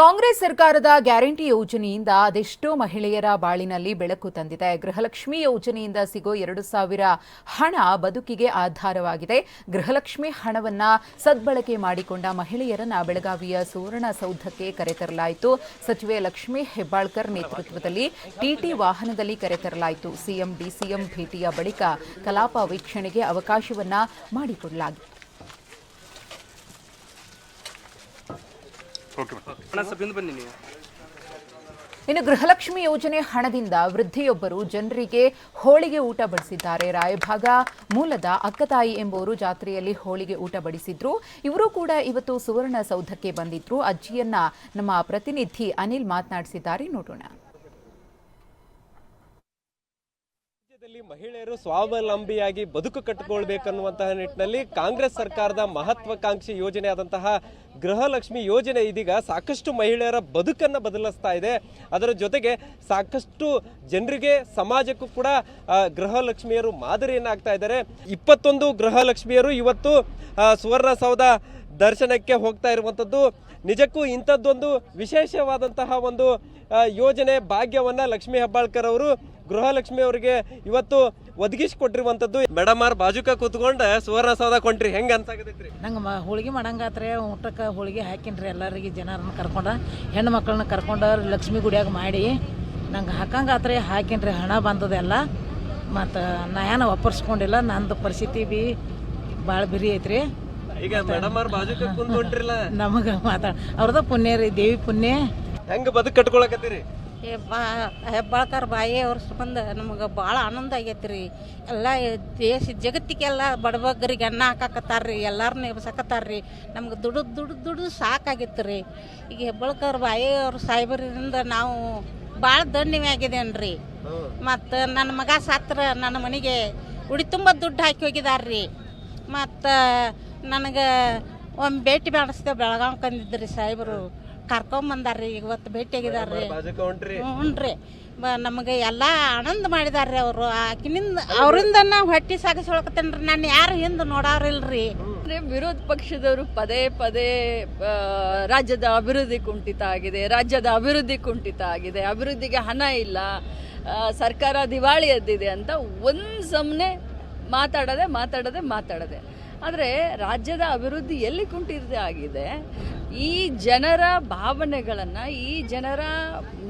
ಕಾಂಗ್ರೆಸ್ ಸರ್ಕಾರದ ಗ್ಯಾರಂಟಿ ಯೋಜನೆಯಿಂದ ಅದೆಷ್ಟೋ ಮಹಿಳೆಯರ ಬಾಳಿನಲ್ಲಿ ಬೆಳಕು ತಂದಿದೆ. ಗೃಹಲಕ್ಷ್ಮಿ ಯೋಜನೆಯಿಂದ ಸಿಗೋ ಎರಡು ಸಾವಿರ ಹಣ ಬದುಕಿಗೆ ಆಧಾರವಾಗಿದೆ. ಗೃಹಲಕ್ಷ್ಮಿ ಹಣವನ್ನ ಸದ್ಬಳಕೆ ಮಾಡಿಕೊಂಡ ಮಹಿಳೆಯರನ್ನ ಬೆಳಗಾವಿಯ ಸುವರ್ಣಸೌಧಕ್ಕೆ ಕರೆತರಲಾಯಿತು ಸಚಿವೆ ಲಕ್ಷ್ಮೀ ಹೆಬ್ಬಾಳ್ಕರ್ ನೇತೃತ್ವದಲ್ಲಿ ಟಿಟಿ ವಾಹನದಲ್ಲಿ ಕರೆತರಲಾಯಿತು ಸಿಎಂ, ಡಿಸಿಎಂ ಭೇಟಿಯ ಬಳಿಕ ಕಲಾಪ ವೀಕ್ಷಣೆಗೆ ಅವಕಾಶವನ್ನ ಮಾಡಿಕೊಡಲಾಗಿದೆ ಓಕೆ ಮೇಡಮ್ ಹಣ ಸಬ್ಬಿಂದ ಬನ್ನಿ ನೀವು. ಇನ್ನು ಗೃಹಲಕ್ಷ್ಮಿ ಯೋಜನೆ ಹಣದಿಂದ ವೃದ್ಧೆಯೊಬ್ಬರು ಜನರಿಗೆ ಹೋಳಿಗೆ ಊಟ ಬಡಿಸಿದ್ದಾರೆ. ರಾಯಭಾಗ ಮೂಲದ ಅಕ್ಕತಾಯಿ ಎಂಬುವರು ಜಾತ್ರೆಯಲ್ಲಿ ಹೋಳಿಗೆ ಊಟ ಬಡಿಸಿದ್ರು. ಇವರು ಕೂಡ ಇವತ್ತು ಸುವರ್ಣ ಸೌಧಕ್ಕೆ ಬಂದಿದ್ರು. ಅಜ್ಜಿಯನ್ನ ನಮ್ಮ ಪ್ರತಿನಿಧಿ ಅನಿಲ್ ಮಾತನಾಡಿಸಿದ್ದಾರೆ. ನೋಡೋಣ. ರಾಜ್ಯದಲ್ಲಿ ಮಹಿಳೆಯರು ಸ್ವಾವಲಂಬಿಯಾಗಿ ಬದುಕು ಕಟ್ಟಿಕೊಳ್ಬೇಕನ್ನುವಂತಹ ನಿಟ್ಟಿನಲ್ಲಿ ಕಾಂಗ್ರೆಸ್ ಸರ್ಕಾರದ ಮಹತ್ವಾಕಾಂಕ್ಷಿ ಯೋಜನೆ ಆದಂತಹ ಗೃಹಲಕ್ಷ್ಮಿ ಯೋಜನೆ ಇದೀಗ ಸಾಕಷ್ಟು ಮಹಿಳೆಯರ ಬದುಕನ್ನ ಬದಲಿಸ್ತಾ ಇದೆ. ಅದರ ಜೊತೆಗೆ ಸಾಕಷ್ಟು ಜನರಿಗೆ ಸಮಾಜಕ್ಕೂ ಕೂಡ ಗೃಹಲಕ್ಷ್ಮಿಯರು ಮಾದರಿಯನ್ನಾಗ್ತಾ ಇದ್ದಾರೆ. ಇಪ್ಪತ್ತೊಂದು ಗೃಹಲಕ್ಷ್ಮಿಯರು ಇವತ್ತು ಸುವರ್ಣಸೌಧ ದರ್ಶನಕ್ಕೆ ಹೋಗ್ತಾ ಇರುವಂಥದ್ದು. ನಿಜಕ್ಕೂ ಇಂಥದ್ದೊಂದು ವಿಶೇಷವಾದಂತಹ ಒಂದು ಯೋಜನೆ ಭಾಗ್ಯವನ್ನ ಲಕ್ಷ್ಮೀ ಹೆಬ್ಬಾಳ್ಕರ್ ಅವರು ಗೃಹಲಕ್ಷ್ಮಿ ಅವರಿಗೆ ಇವತ್ತು ಒದಗಿಸಿಕೊಟ್ಟಿರುವಂಥದ್ದು. ಮೇಡಮ್ ಅವ್ರ ಬಾಜುಕ ಕೂತ್ಕೊಂಡು ಸುವರ್ಣಸೌಧ ಕೊಂಡ್ರಿ. ಹೆಂಗ್ ಅಂತ ನಂಗೆ ಹೋಳಿಗೆ ಮಾಡಂಗಾತ್ರೆ ಊಟಕ್ಕೆ ಹೋಳಿಗೆ ಹಾಕಿನ್ರಿ ಎಲ್ಲರಿಗೆ ಜನರನ್ನ ಕರ್ಕೊಂಡು. ಹೆಣ್ಣು ಮಕ್ಕಳನ್ನ ಕರ್ಕೊಂಡು ಲಕ್ಷ್ಮಿ ಗುಡಿಯಾಗ ಮಾಡಿ ನಂಗೆ ಹಾಕಂಗಾತ್ರೆ ಹಾಕಿನ್ರಿ. ಹಣ ಬಂದದೆಲ್ಲ. ಮತ್ತು ನಾ ಏನು ವಾಪರ್ಸ್ಕೊಂಡಿಲ್ಲ ನಂದು ಪರಿಸ್ಥಿತಿ ಬಿ ಭಾಳ ಬಿರಿ ಐತ್ರಿ. ಈಗ ಮೇಡಮ್ ಅವ್ರ ಬಾಜುಕ ಕುಂತ್ಕೊಂಡ್ರಿಲ್ಲ ನಮಗ ಮಾತಾಡ ಅವ್ರದ ಪುಣ್ಯ ರೀ ದೇವಿ ಪುಣ್ಯ. ಹೆಂಗ ಬದುಕು ಕಟ್ಕೊಳಕತ್ತೀರಿ? ಏ ಬಾ ಹೆಬ್ಬಾಳ್ಕರ್ ಬಾಯಿ ಅವ್ರ ಸಂಬಂಧ ನಮಗೆ ಭಾಳ ಆನಂದ ಆಗೈತೆ ರೀ ಎಲ್ಲ ದೇಶ ಜಗತ್ತಿಗೆಲ್ಲ ಬಡಬಗ್ಗರಿಗೆ ಅನ್ನ ಹಾಕಾಕತ್ತಾರ ರೀ ಎಲ್ಲಾರನ್ನ ರೀ ನಮ್ಗೆ ದುಡ್ದು ದುಡ್ದು ದುಡ್ದು ಸಾಕಾಗಿತ್ತು ರೀ ಈಗ ಹೆಬ್ಬಾಳ್ಕರ್ ಬಾಯಿ ಅವ್ರ ಸಾಹೇಬರಿಂದ ನಾವು ಭಾಳ ಧನ್ಯವಾದ ಆಗಿದೇನ್ರಿ ಮತ್ತು ನನ್ನ ಮಗ ಸಾತ್ರ ನನ್ನ ಮನೆಗೆ ಉಡಿ ತುಂಬ ದುಡ್ಡು ಹಾಕಿ ಹೋಗಿದಾರ್ರಿ. ಮತ್ತು ನನಗೆ ಒಂದು ಭೇಟಿ ಮಾಡಿಸ್ತೇವೆ ಬೆಳಗಾವ್ ಕಂದಿದ್ರಿ ಸಾಹೇಬರು. ಕರ್ಕೊಂಬಂದಾರ್ರಿ ಇವತ್ತು ಭೇಟಿಯಾಗಿದಾರ್ರಿ ಹ್ಞೂ ರೀ ನಮಗೆ ಎಲ್ಲ ಆನಂದ ಮಾಡಿದಾರ್ರಿ ಅವರು. ಆಕಿನಿಂದ ಅವರಿಂದ ನಾವು ಹೊಟ್ಟಿ ಸಾಗಿಸ್ಕೊಳಕತ್ತೇನ್ರಿ. ನಾನು ಯಾರು ಹಿಂದೆ ನೋಡೋರಿಲ್ರಿ ಅಂದ್ರೆ ವಿರೋಧ ಪಕ್ಷದವರು ಪದೇ ಪದೇ ರಾಜ್ಯದ ಅಭಿವೃದ್ಧಿ ಕುಂಠಿತ ಆಗಿದೆ ರಾಜ್ಯದ ಅಭಿವೃದ್ಧಿ ಕುಂಠಿತ ಆಗಿದೆ ಅಭಿವೃದ್ಧಿಗೆ ಹಣ ಇಲ್ಲ ಸರ್ಕಾರ ದಿವಾಳಿ ಎದ್ದಿದೆ ಅಂತ ಒಂದು ಸಮನೆ ಮಾತಾಡದೆ ಮಾತಾಡದೆ ಮಾತಾಡದೆ ಆದರೆ ರಾಜ್ಯದ ಅಭಿವೃದ್ಧಿ ಎಲ್ಲಿ ಕುಂಠಿತ ಆಗಿದೆ, ಈ ಜನರ ಭಾವನೆಗಳನ್ನು, ಈ ಜನರ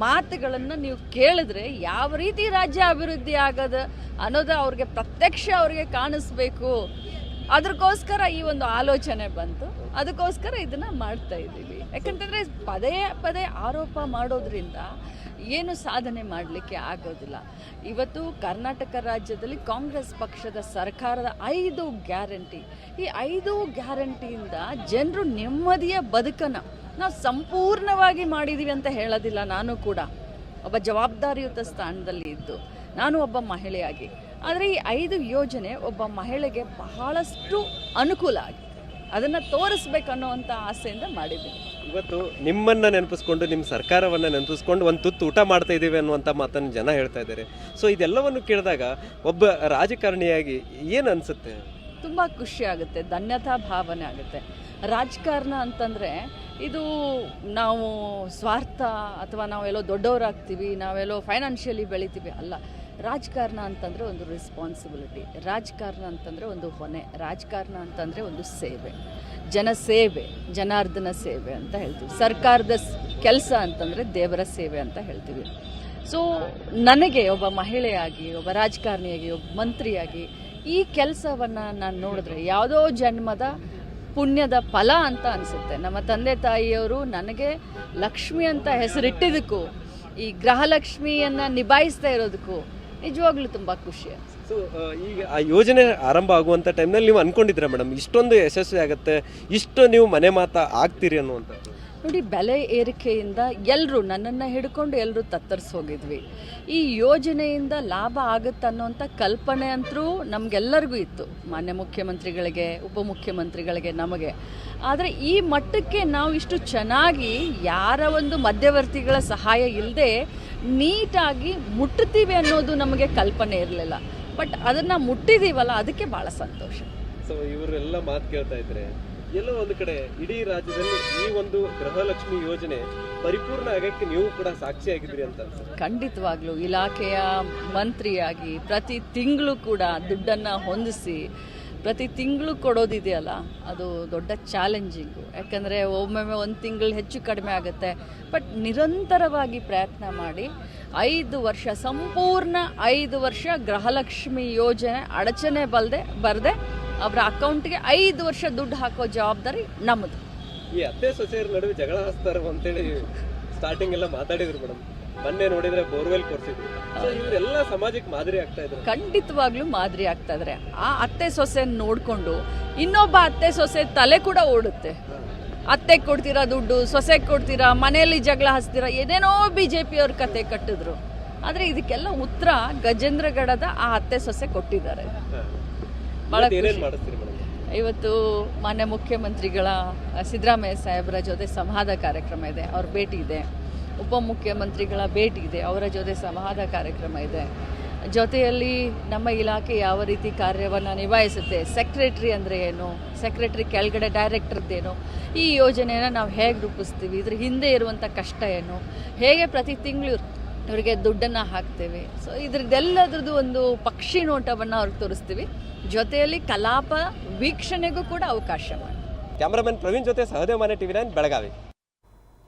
ಮಾತುಗಳನ್ನು ನೀವು ಕೇಳಿದ್ರೆ ಯಾವ ರೀತಿ ರಾಜ್ಯ ಅಭಿವೃದ್ಧಿ ಆಗದ ಅನ್ನೋದು ಅವ್ರಿಗೆ ಪ್ರತ್ಯಕ್ಷ ಅವ್ರಿಗೆ ಕಾಣಿಸ್ಬೇಕು. ಅದಕ್ಕೋಸ್ಕರ ಈ ಒಂದು ಆಲೋಚನೆ ಬಂತು. ಅದಕ್ಕೋಸ್ಕರ ಇದನ್ನು ಮಾಡ್ತಾ ಇದ್ದೀವಿ. ಯಾಕಂತಂದ್ರೆ ಪದೇ ಪದೇ ಆರೋಪ ಮಾಡೋದ್ರಿಂದ ಏನು ಸಾಧನೆ ಮಾಡಲಿಕ್ಕೆ ಆಗೋದಿಲ್ಲ. ಇವತ್ತು ಕರ್ನಾಟಕ ರಾಜ್ಯದಲ್ಲಿ ಕಾಂಗ್ರೆಸ್ ಪಕ್ಷದ ಸರ್ಕಾರದ ಐದು ಗ್ಯಾರಂಟಿ. ಈ ಐದು ಗ್ಯಾರಂಟಿಯಿಂದ ಜನರು ನೆಮ್ಮದಿಯ ಬದುಕನ್ನು ನಾವು ಸಂಪೂರ್ಣವಾಗಿ ಮಾಡಿದ್ದೀವಿ ಅಂತ ಹೇಳೋದಿಲ್ಲ ನಾನು ಕೂಡ. ಒಬ್ಬ ಜವಾಬ್ದಾರಿಯುತ ಸ್ಥಾನದಲ್ಲಿ ಇದ್ದು, ನಾನು ಒಬ್ಬ ಮಹಿಳೆಯಾಗಿ. ಆದರೆ ಈ ಐದು ಯೋಜನೆ ಒಬ್ಬ ಮಹಿಳೆಗೆ ಬಹಳಷ್ಟು ಅನುಕೂಲ ಆಗಿದೆ. ಅದನ್ನು ತೋರಿಸ್ಬೇಕನ್ನೋವಂಥ ಆಸೆಯಿಂದ ಮಾಡಿದ್ದೀನಿ. ಇವತ್ತು ನಿಮ್ಮನ್ನ ನೆನಪಿಸ್ಕೊಂಡು ನಿಮ್ಮ ಸರ್ಕಾರವನ್ನ ನೆನಪಿಸ್ಕೊಂಡು ಒಂದು ತುತ್ತು ಊಟ ಮಾಡ್ತಾ ಇದ್ದೀವಿ ಅನ್ನುವಂಥ ಮಾತನ್ನು ಜನ ಹೇಳ್ತಾ ಇದ್ದಾರೆ. ಸೊ ಇದೆಲ್ಲವನ್ನು ಕೇಳಿದಾಗ ಒಬ್ಬ ರಾಜಕಾರಣಿಯಾಗಿ ಏನು ಅನಿಸುತ್ತೆ? ತುಂಬ ಖುಷಿ ಆಗುತ್ತೆ ಧನ್ಯತಾ ಭಾವನೆ ಆಗುತ್ತೆ. ರಾಜಕಾರಣ ಅಂತಂದರೆ ಇದು ನಾವು ಸ್ವಾರ್ಥ ಅಥವಾ ನಾವೆಲ್ಲೋ ದೊಡ್ಡವರಾಗ್ತೀವಿ ನಾವೆಲ್ಲೋ ಫೈನಾನ್ಷಿಯಲಿ ಬೆಳಿತೀವಿ ಅಲ್ಲ. ರಾಜಕಾರಣ ಅಂತಂದರೆ ಒಂದು ರೆಸ್ಪಾನ್ಸಿಬಿಲಿಟಿ ರಾಜಕಾರಣ ಅಂತಂದರೆ ಒಂದು ಹೊಣೆ. ರಾಜಕಾರಣ ಅಂತಂದರೆ ಒಂದು ಸೇವೆ. ಜನ ಸೇವೆ, ಜನಾರ್ದನ ಸೇವೆ ಅಂತ ಹೇಳ್ತೀವಿ. ಸರ್ಕಾರದ ಕೆಲಸ ಅಂತಂದರೆ ದೇವರ ಸೇವೆ ಅಂತ ಹೇಳ್ತೀವಿ. ಸೊ ನನಗೆ ಒಬ್ಬ ಮಹಿಳೆಯಾಗಿ, ಒಬ್ಬ ರಾಜಕಾರಣಿಯಾಗಿ, ಒಬ್ಬ ಮಂತ್ರಿಯಾಗಿ ಈ ಕೆಲಸವನ್ನು ನಾನು ನೋಡಿದ್ರೆ ಯಾವುದೋ ಜನ್ಮದ ಪುಣ್ಯದ ಫಲ ಅಂತ ಅನಿಸುತ್ತೆ. ನಮ್ಮ ತಂದೆ ತಾಯಿಯವರು ನನಗೆ ಲಕ್ಷ್ಮಿ ಅಂತ ಹೆಸರಿಟ್ಟಿದ್ದಕ್ಕೂ, ಈ ಗೃಹಲಕ್ಷ್ಮಿಯನ್ನು ನಿಭಾಯಿಸ್ತಾ ಇರೋದಕ್ಕೂ ನಿಜವಾಗ್ಲೂ ತುಂಬ ಖುಷಿ ಸೊ ಈಗ ಆ ಯೋಜನೆ ಆರಂಭ ಆಗುವಂಥ ಟೈಮ್ನಲ್ಲಿ ನೀವು ಅನ್ಕೊಂಡಿದ್ದೀರಾ ಮೇಡಮ್ ಇಷ್ಟೊಂದು ಯಶಸ್ವಿ ಆಗುತ್ತೆ, ಇಷ್ಟು ನೀವು ಮನೆ ಮಾತಾ ಆಗ್ತೀರಿ ಅನ್ನುವಂಥದ್ದು. ನೋಡಿ, ಬೆಲೆ ಏರಿಕೆಯಿಂದ ಎಲ್ಲರೂ ನನ್ನನ್ನು ಹಿಡ್ಕೊಂಡು ಎಲ್ಲರೂ ತತ್ತರಿಸಿ ಹೋಗಿದ್ವಿ. ಈ ಯೋಜನೆಯಿಂದ ಲಾಭ ಆಗುತ್ತೆ ಅನ್ನೋಂಥ ಕಲ್ಪನೆ ಅಂತರೂ ನಮಗೆಲ್ಲರಿಗೂ ಇತ್ತು. ಮಾನ್ಯ ಮುಖ್ಯಮಂತ್ರಿಗಳಿಗೆ, ಉಪಮುಖ್ಯಮಂತ್ರಿಗಳಿಗೆ ನಮಗೆ. ಆದರೆ ಈ ಮಟ್ಟಕ್ಕೆ ನಾವು ಇಷ್ಟು ಚೆನ್ನಾಗಿ ಯಾರ ಒಂದು ಮಧ್ಯವರ್ತಿಗಳ ಸಹಾಯ ಇಲ್ಲದೆ ನೀಟಾಗಿ ಮುಟ್ಟುತ್ತೀವಿ ಅನ್ನೋದು ನಮಗೆ ಕಲ್ಪನೆ ಇರಲಿಲ್ಲ. ಬಟ್ ಅದನ್ನು ಮುಟ್ಟಿದ್ದೀವಲ್ಲ ಅದಕ್ಕೆ ಭಾಳ ಸಂತೋಷ. ಸೊ ಇವರೆಲ್ಲ ಮಾತು ಕೇಳ್ತಾ ಇದ್ರೆ ಎಲ್ಲೋ ಒಂದು ಕಡೆ ಇಡೀ ರಾಜ್ಯದಲ್ಲಿ ಈ ಒಂದು ಗೃಹಲಕ್ಷ್ಮಿ ಯೋಜನೆ ಪರಿಪೂರ್ಣ ಆಗಕ್ಕೆ ನೀವು ಕೂಡ ಸಾಕ್ಷಿಯಾಗಿದ್ರಿ ಅಂತ ಖಂಡಿತವಾಗ್ಲೂ ಇಲಾಖೆಯ ಮಂತ್ರಿಯಾಗಿ ಪ್ರತಿ ತಿಂಗಳು ಕೂಡ ದುಡ್ಡನ್ನು ಹೊಂದಿಸಿ ಪ್ರತಿ ತಿಂಗಳು ಕೊಡೋದಿದೆಯಲ್ಲ, ಅದು ದೊಡ್ಡ ಚಾಲೆಂಜಿಂಗು. ಯಾಕಂದರೆ ಒಮ್ಮೊಮ್ಮೆ ಒಂದು ತಿಂಗಳು ಹೆಚ್ಚು ಕಡಿಮೆ ಆಗುತ್ತೆ. ಬಟ್ ನಿರಂತರವಾಗಿ ಪ್ರಯತ್ನ ಮಾಡಿ, ಐದು ವರ್ಷ, ಸಂಪೂರ್ಣ ಐದು ವರ್ಷ ಗೃಹಲಕ್ಷ್ಮಿ ಯೋಜನೆ ಅಡಚಣೆ ಬಲ್ಲದೆ ಬರದೆ ಅವರ ಅಕೌಂಟ್ಗೆ ಐದು ವರ್ಷ ದುಡ್ಡು ಹಾಕೋ ಜವಾಬ್ದಾರಿ ನಮ್ಮದು. ಈ ಅತ್ತೆ ಸೊಸೆಯರ ನಡುವೆ ಜಗಳ ಹಚ್ತಾರ ಅಂತೇಳಿ ಸ್ಟಾರ್ಟಿಂಗ್ ಎಲ್ಲ ಮಾತಾಡಿದ್ರು ಮೇಡಮ್. ಮೊನ್ನೆ ನೋಡಿದ್ರೆ ಬೋರ್ವೆಲ್ ಕೊರ್ಸಿದ್ರು. ಸೊ ಇವರೆಲ್ಲ ಸಮಾಜಕ್ಕೆ ಮಾದರಿ ಆಗ್ತಾ ಇದ್ರು ಖಂಡಿತವಾಗ್ಲೂ ಮಾದರಿ ಆಗ್ತಾ ಇದ್ದಾರೆ ಆ ಅತ್ತೆ ಸೊಸೆ ನೋಡಿಕೊಂಡು ಇನ್ನೊಬ್ಬ ಅತ್ತೆ ಸೊಸೆ ತಲೆ ಕೂಡ ಓಡುತ್ತೆ. ಅತ್ತೆಗೆ ಕೊಡ್ತೀರಾ ದುಡ್ಡು ಸೊಸೆಗೆ ಕೊಡ್ತೀರಾ ಮನೆಯಲ್ಲಿ ಜಗಳ ಹಚ್ತೀರಾ ಏನೇನೋ ಬಿ ಜೆ ಪಿಯವ್ರ ಕತೆ ಕಟ್ಟಿದ್ರು. ಆದರೆ ಇದಕ್ಕೆಲ್ಲ ಉತ್ತರ ಗಜೇಂದ್ರಗಡದ ಆ ಅತ್ತೆ ಸೊಸೆ ಕೊಟ್ಟಿದ್ದಾರೆ. ಇವತ್ತು ಮಾನ್ಯ ಮುಖ್ಯಮಂತ್ರಿಗಳ ಸಿದ್ದರಾಮಯ್ಯ ಸಾಹೇಬರ ಜೊತೆ ಸಂವಾದ ಕಾರ್ಯಕ್ರಮ ಇದೆ ಅವ್ರ ಭೇಟಿ ಇದೆ. ಉಪಮುಖ್ಯಮಂತ್ರಿಗಳ ಭೇಟಿ ಇದೆ ಅವರ ಜೊತೆ ಸಂವಾದ ಕಾರ್ಯಕ್ರಮ ಇದೆ. ಜೊತೆಯಲ್ಲಿ ನಮ್ಮ ಇಲಾಖೆ ಯಾವ ರೀತಿ ಕಾರ್ಯವನ್ನು ನಿಭಾಯಿಸುತ್ತೆ ಸೆಕ್ರೆಟ್ರಿ ಅಂದರೆ ಏನು ಸೆಕ್ರೆಟ್ರಿ ಕೆಳಗಡೆ ಡೈರೆಕ್ಟರ್ದೇನು ಈ ಯೋಜನೆಯನ್ನು ನಾವು ಹೇಗೆ ರೂಪಿಸ್ತೀವಿ ಇದ್ರ ಹಿಂದೆ ಇರುವಂಥ ಕಷ್ಟ ಏನು ಹೇಗೆ ಪ್ರತಿ ತಿಂಗಳು ಇವರಿಗೆ ದುಡ್ಡನ್ನು ಹಾಕ್ತೇವೆ. ಸೊ ಇದ್ರದ್ದೆಲ್ಲದ್ರದ್ದು ಒಂದು ಪಕ್ಷಿ ನೋಟವನ್ನು ಅವ್ರಿಗೆ ತೋರಿಸ್ತೀವಿ. ಜೊತೆಯಲ್ಲಿ ಕಲಾಪ ವೀಕ್ಷಣೆಗೂ ಕೂಡ ಅವಕಾಶ ಮಾಡಿ. ಕ್ಯಾಮ್ರಾಮನ್ ಪ್ರವೀಣ್ ಜೊತೆ ಸಹದೇವ್ ಮನೆ ಟಿವಿ ನೈನ್, ಬೆಳಗಾವಿ.